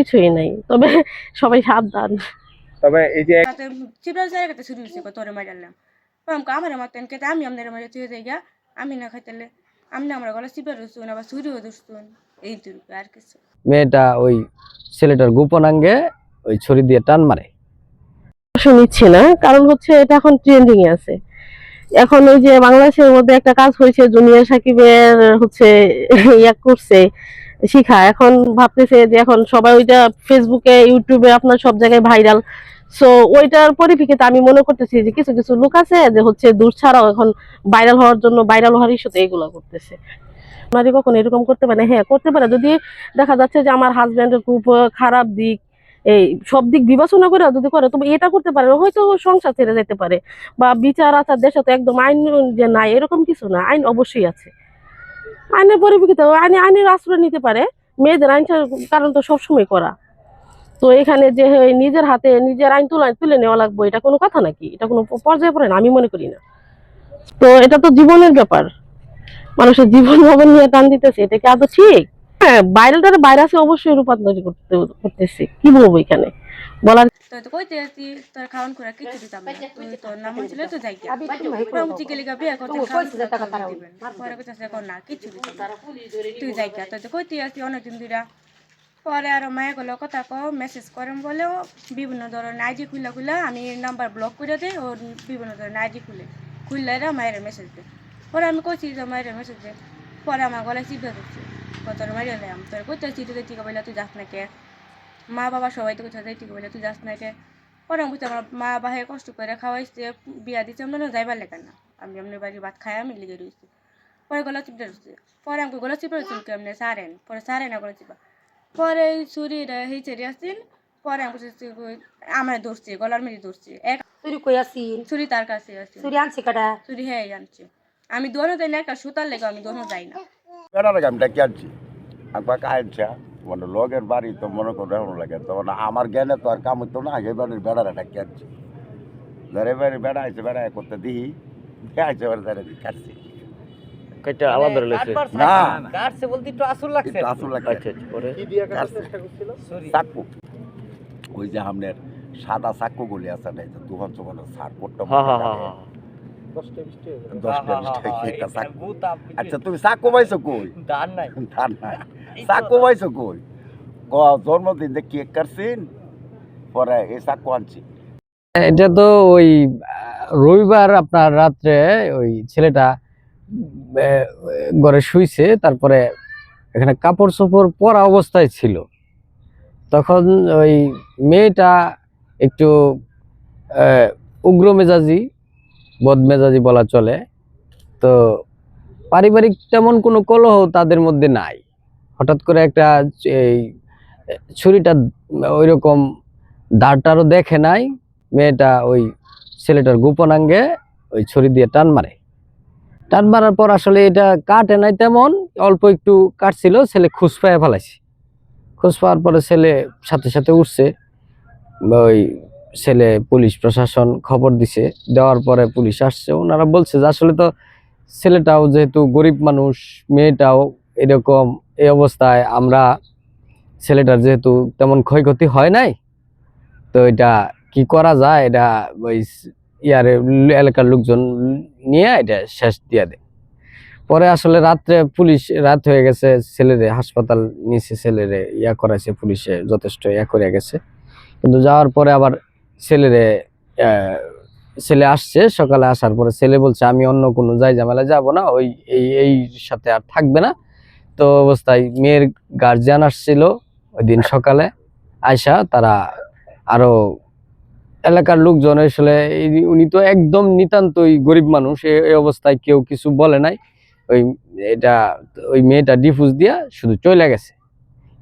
কিছুই নাই। তবে সবাই সাবধান। তবে এই যে তাতে চিপড়ার জায়গাতে শুরু হয়েছে তোরে মারালাম আমাকে আমার মারতেন কেটে আমি আপনার মারে তুই জায়গা আমি না খাইতেলে আমি না আমার গলা চিপড়া ধরছুন আবার ছুরিও ধরছুন এই দুর্গ আর কিছু। মেয়েটা ওই ছেলেটার গোপনাঙ্গে ওই ছুরি দিয়ে টান মারে। নিচ্ছি না কারণ হচ্ছে এটা এখন ট্রেন্ডিং এ আছে। এখন ওই যে বাংলাদেশের মধ্যে একটা কাজ হয়েছে জুনিয়র সাকিবের হচ্ছে ইয়া করছে শিখা। এখন ভাবতেছে যে এখন সবাই ওইটা ফেসবুকে ইউটিউবে আপনার সব জায়গায় ভাইরাল সো ওইটার পরিপ্রেক্ষিতে আমি মনে করতেছি যে কিছু কিছু লোক আছে যে হচ্ছে দূর ছাড়াও এখন ভাইরাল হওয়ার জন্য ভাইরাল হওয়ার ইস্যুতে এগুলো করতেছে। আপনারই কখন এরকম করতে পারে হ্যাঁ করতে পারে। যদি দেখা যাচ্ছে যে আমার হাজবেন্ডের খুব খারাপ দিক, এই সব দিক বিবেচনা করে যদি করে, তবে এটা করতে পারে হয়তো সংসার ছেড়ে যেতে পারে। বা বিচার আচার দেশে তো একদম আইন যে নাই, এরকম কিছু না। আইন অবশ্যই আছে। আইনের পরিপ্রেক্ষিতে আইনে আইনের আশ্রয় নিতে পারে। মেয়েদের আইন কারণ তো সবসময় করা। তো এখানে যে নিজের হাতে নিজের আইন তুলে তুলে নেওয়া লাগবে, এটা কোনো কথা নাকি? এটা কোনো পর্যায়ে পড়ে না, আমি মনে করি না। তো এটা তো জীবনের ব্যাপার। মানুষের জীবন জীবন নিয়ে টান দিতেছে, এটা কি আদৌ ঠিক? হ্যাঁ বাইরেটার বাইরে আছে, অবশ্যই রূপান্তর করতে করতেছে। কি বলব এখানে? বলার তো তো কইতে আসি তোর খাওয়ান করে কিছু দিতাম না। তুই তোর নাম তো যাই পরে গা খাওয়ান দিবেন। পরে কইতাছে এখন না কিছু দিতাম তুই যাই তুই তো কইতে আসি অনেকদিন ধরে পরে আর মায়ে গেলো কথা কও মেসেজ করেন বলেও বিভিন্ন ধরনের আইডি খুলে খুলে আমি নাম্বার ব্লক করে দেই ও বিভিন্ন ধরনের আইডি খুলে। খুললে এরা মায়ের মেসেজ দেয়। পরে আমি কইছি যে মায়ের মেসেজ দে পরে আমার গলায় চিপে দিচ্ছে কত মারিয়ে দিলাম তোর কইতে ঠিক বলে তুই যাস না কে? মা বাবা সবাই তো কোথাও যাইতে বলে তুই যাস না কে পরে আমি বুঝতে আমার মা বাবা কষ্ট করে খাওয়াইছে বিয়া দিচ্ছে আমরা না যাইবার লেগে না। আমি এমনি বাড়ি ভাত খাই আমি লিগে রয়েছি পরে গলা চিপে রয়েছে পরে আমাকে গলা চিপে রয়েছিল কেমনে সারেন পরে সারেন না গলা চিপা পরে ছুরিটা হেই চেরি আসছিল পরে আমি বুঝেছি আমার ধরছে গলার মেরে ধরছে। এক চুরি কই আসিন ছুরি তার কাছে আছে চুরি আনছি কাটা? ছুরি হ্যাঁ আনছে। আমি দোনো যাই না একটা সুতার লেগে আমি দোনো যাই না। বেড়ার আমি ডাকি আনছি? একবার আনছা মানে লগের বাড়ি তো মনে করে এমন লাগে। তো মানে আমার জ্ঞানে তো আর কাম হতো না আগে বাড়ির বেড়ারা ডাকি আনছি। ধরে বাড়ি বেড়া আছে বেড়া করতে দিই আছে বাড়ি ধরে দিই কাটছি। কেটে আলাদা রয়েছে? না। কাটছে বলতে একটু আসল লাগছে। আসল লাগছে। আচ্ছা আচ্ছা, পরে। কি দিয়ে কাটার চেষ্টা করছিল? চাকু। ওই যে আপনার সাদা চাকু গুলি আছে না এই যে দুহান চোখান সার কোটটা দশটা বিশটা দশটা বিশটা চাকু। আচ্ছা তুমি চাকু পাইছো কই? দান নাই। ধান নাই। চাকু পাইছো কই ক জন্মদিন যে কেক কাটছিন? পরে এই চাকু আনছি। এটা তো ওই রবিবার আপনার রাত্রে ওই ছেলেটা ঘরে শুইছে তারপরে এখানে কাপড় চোপড় পরা অবস্থায় ছিল। তখন ওই মেয়েটা একটু আহ, উগ্র মেজাজি বদমেজাজি বলা চলে। তো পারিবারিক তেমন কোনো কলহ তাদের মধ্যে নাই। হঠাৎ করে একটা এই ছুরিটা ওই রকম দাঁড়টারও দেখে নাই, মেয়েটা ওই ছেলেটার গোপনাঙ্গে ওই ছুরি দিয়ে টান মারে। টান মারার পর আসলে এটা কাটে নাই তেমন, অল্প একটু কাটছিল, ছেলে খুশ পায়ে ফেলাইছে। খুশ পাওয়ার পরে ছেলে সাথে সাথে উঠছে, ওই ছেলে পুলিশ প্রশাসন খবর দিছে, দেওয়ার পরে পুলিশ আসছে। ওনারা বলছে যে আসলে তো ছেলেটাও যেহেতু গরিব মানুষ, মেয়েটাও এরকম এই অবস্থায় আমরা ছেলেটার যেহেতু তেমন ক্ষয়ক্ষতি হয় নাই, তো এটা কি করা যায়? এটা ওই ইয়ারে এলাকার লোকজন নিয়ে এটা শেষ দিয়ে দেয়। পরে আসলে রাত্রে পুলিশ, রাত হয়ে গেছে, ছেলেরে হাসপাতাল নিচে ছেলেরে ইয়া করাইছে, পুলিশে যথেষ্ট ইয়া করে গেছে। কিন্তু যাওয়ার পরে আবার ছেলেরে ছেলে আসছে, সকালে আসার পরে ছেলে বলছে, আমি অন্য কোনো যাই ঝামেলা যাব না, ওই এই সাথে আর থাকবে না। তো অবস্থায় মেয়ের গার্জিয়ান আসছিল ওই দিন সকালে। আয়সা তারা আরও এলাকার লোকজন আসলে উনি তো একদম নিতান্তই গরিব মানুষ এই অবস্থায় কেউ কিছু বলে নাই। ওই এটা, ওই মেয়েটা ডিফুজ দিয়া শুধু চলে গেছে।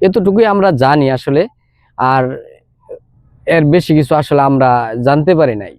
এতটুকুই আমরা জানি আসলে, আর এর বেশি কিছু আসলে আমরা জানতে পারি নাই।